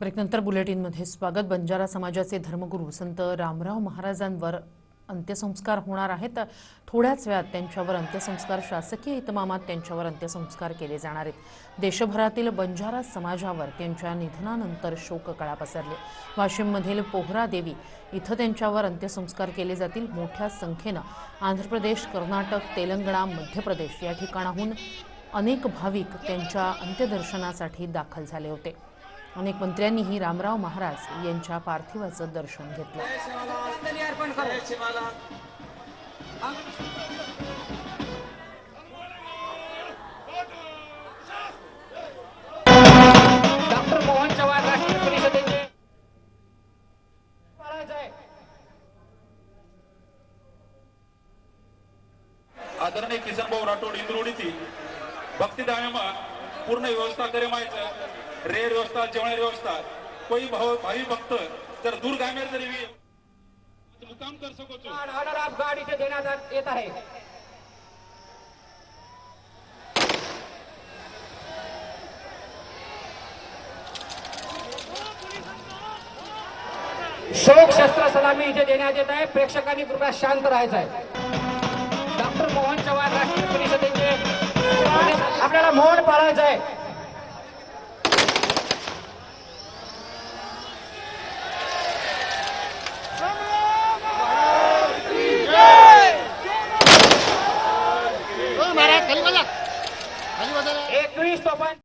ब्रेकनंतर बुलेटिनमध्ये स्वागत. बंजारा समाजाचे धर्मगुरू संत रामराव महाराजांवर अंत्यसंस्कार होणार आहेत. थोड्याच वेळात त्यांच्यावर अंत्यसंस्कार शासकीय इतमामात त्यांच्यावर अंत्यसंस्कार केले जाणार आहेत. देशभरातील बंजारा समाजावर त्यांच्या निधनानंतर शोककळा पसरली. वाशिममधील पोहरा देवी इथं त्यांच्यावर अंत्यसंस्कार केले जातील. मोठ्या संख्येनं आंध्र प्रदेश कर्नाटक तेलंगणा मध्य प्रदेश या ठिकाणाहून अनेक भाविक त्यांच्या अंत्यदर्शनासाठी दाखल झाले होते. अनेक मंत्र्यांनीही रामराव महाराज यांच्या पार्थिवाचं दर्शन घेतलं डॉक्टर मोहन चव्हाण राष्ट्रीय परिषदेचे महाराज आहे. आदरणीय किसन भाऊ राठोड इंद्रोडीची भक्तिदायमा पूर्ण व्यवस्था करे माहिती रेर व्यवस्था जेवणाची व्यवस्था कोई भाव भावी भक्त जर दूर गामेर जरी मुकाम कर सको ऑर्डर ऑफ गार्ड इथे देण्यात येत आहे. शोक शस्त्र सलामी इथे देण्यात येत आहे. प्रेक्षकांनी कृपया शांत राहायचं आहे. डॉक्टर मोहन चव्हाण राष्ट्रीय परिषदेचे आपल्याला मौन पाळायचं आहे. खाली बघा खाली एकवीस